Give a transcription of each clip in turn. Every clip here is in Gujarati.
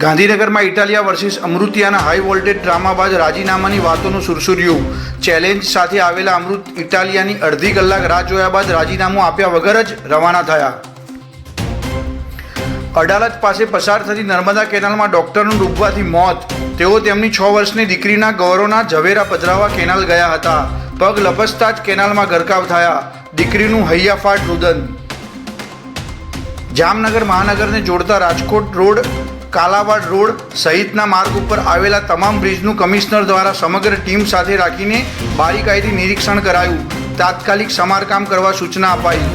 ગાંધીનગરમાં ઇટાલિયા વર્સિસ અમૃતિયાના હાઈ વોલ્ટેજ ડ્રામા બાદ રાજીનામાની વાતોનું સુરસુર્યું. ચેલેન્જ સાથે આવેલા અમૃત ઇટાલિયાની અડધી કલાક રાહ જોયા બાદ રાજીનામું આપ્યા વગર જ રવાના થયા. અડાલત પાસે પસાર થતી નર્મદા કેનાલમાં ડોક્ટરનું ડૂબવાથી મોત. તેઓ તેમની છ વર્ષની દીકરીના ગૌરવના ઝવેરા પધરાવા કેનાલ ગયા હતા. પગ લપસતા જ કેનાલમાં ગરકાવ થયા. દીકરીનું હૈયાફાટ રુદન. જામનગર મહાનગરને જોડતા રાજકોટ રોડ કાલાવાડ રોડ સહિતના માર્ગ ઉપર આવેલા તમામ બ્રિજનું કમિશનર દ્વારા સમગ્ર ટીમ સાથે રાખીને બારીકાઈથી નિરીક્ષણ કરાયું. તાત્કાલિક સમારકામ કરવા સૂચના અપાઈ.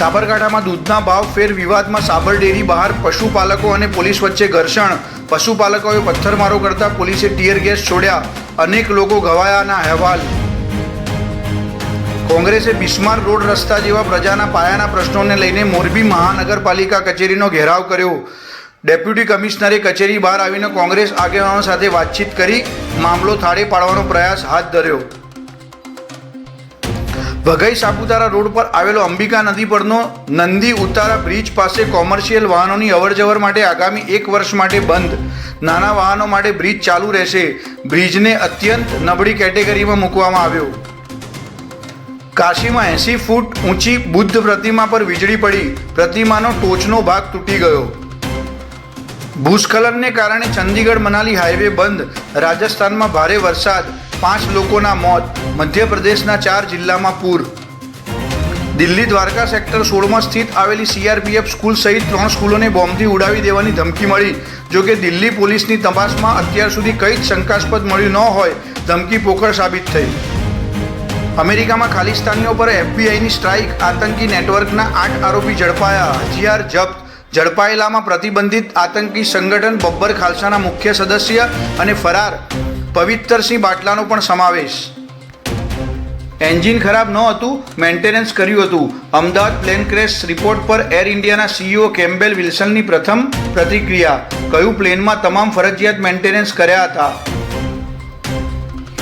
સાબરકાંઠામાં દૂધના ભાવ ફેર વિવાદમાં સાબર ડેરી બહાર પશુપાલકો અને પોલીસ વચ્ચે ઘર્ષણ. પશુપાલકોએ પથ્થરમારો કરતા પોલીસે ટીયર ગેસ છોડ્યા. અનેક લોકો ઘવાયાના અહેવાલ. કોંગ્રેસે બિસ્માર રોડ રસ્તા જેવા પ્રજાના પાયાના પ્રશ્નોને લઈને મોરબી મહાનગરપાલિકા કચેરીનો ઘેરાવ કર્યો. ડેપ્યુટી કમિશનરે કચેરી બહાર આવીને કોંગ્રેસ આગેવાનો સાથે વાતચીત કરી મામલો થાળે પાડવાનો પ્રયાસ હાથ ધર્યો. વઘઈ સાપુતારા રોડ પર આવેલો અંબિકા નદી પરનો નંદી ઉતારા બ્રિજ પાસે કોમર્શિયલ વાહનોની અવરજવર માટે આગામી એક વર્ષ માટે બંધ. નાના વાહનો માટે બ્રિજ ચાલુ રહેશે. બ્રિજને અત્યંત નબળી કેટેગરીમાં મૂકવામાં આવ્યો. કાશીમાં એંસી ફૂટ ઊંચી બુદ્ધ પ્રતિમા પર વીજળી પડી. પ્રતિમાનો ટોચનો ભાગ તૂટી ગયો. ભૂસ્ખલનને કારણે ચંદીગઢ મનાલી હાઈવે બંધ, રાજસ્થાનમાં ભારે વરસાદ, પાંચ લોકોના મોત, મધ્યપ્રદેશના ચાર જિલ્લામાં પૂર. દિલ્હી દ્વારકા સેક્ટર સોળમાં સ્થિત આવેલી સીઆરપીએફ સ્કૂલ સહિત ત્રણ સ્કૂલોને બોમ્બથી ઉડાવી દેવાની ધમકી મળી. જો કે દિલ્હી પોલીસની તપાસમાં અત્યાર સુધી કંઈ જ શંકાસ્પદ મળ્યું ન હોય, ધમકી પોકળ સાબિત થઈ. અમેરિકામાં ખાલિસ્તાનીઓ પર એફબીઆઈની સ્ટ્રાઇક, આતંકી નેટવર્કના આઠ આરોપી ઝડપાયા, હથિયાર જપ્ત ઝડપાયેલામાં પ્રતિબંધિત આતંકી સંગઠન બબ્બર ખાલસાના મુખ્ય સદસ્ય અને ફરાર પવિત્તરસિંહ બાટલાનો પણ સમાવેશ. એન્જિન ખરાબ ન હતું, મેન્ટેનન્સ કર્યું હતું. અમદાવાદ પ્લેન ક્રેશ રિપોર્ટ પર એર ઇન્ડિયાના સીઈઓ કેમ્બેલ વિલ્સનની પ્રથમ પ્રતિક્રિયા, કયું પ્લેનમાં તમામ ફરજિયાત મેન્ટેનન્સ કર્યા હતા?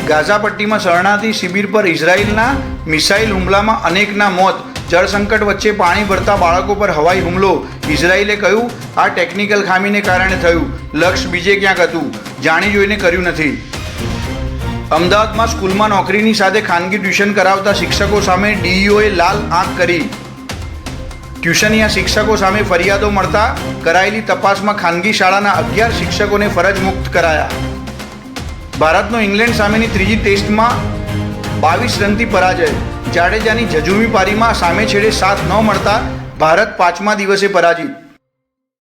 ગાઝાપટ્ટીમાં શરણાર્થી શિબિર પર ઇઝરાયલના મિસાઇલ હુમલામાં અનેકના મોત જળસંકટ વચ્ચે પાણી ભરતા બાળકો પર હવાઈ હુમલો. ઇઝરાયલે કહ્યું, આ ટેકનિકલ ખામીને કારણે થયું. લક્ષ્ય બીજે ક્યાંક હતું. જાણી જોઈને કર્યું નથી. અમદાવાદમાં સ્કૂલમાં નોકરીની સાથે ખાનગી ટ્યુશન કરાવતા શિક્ષકો સામે ડીઈઓએ લાલ આંખ કરી. ટ્યુશનિયા શિક્ષકો સામે ફરિયાદો મળતા કરાયેલી તપાસમાં ખાનગી શાળાના અગિયાર શિક્ષકોને ફરજ મુક્ત કરાયા. ભારતનો ઇંગ્લેન્ડ સામેની ત્રીજી ટેસ્ટમાં બાવીસ રનથી પરાજય. જાડેજાની જજુમી પારીમાં સામે છેડે સાથ ન મળતા ભારત પાંચમા દિવસે પરાજિત.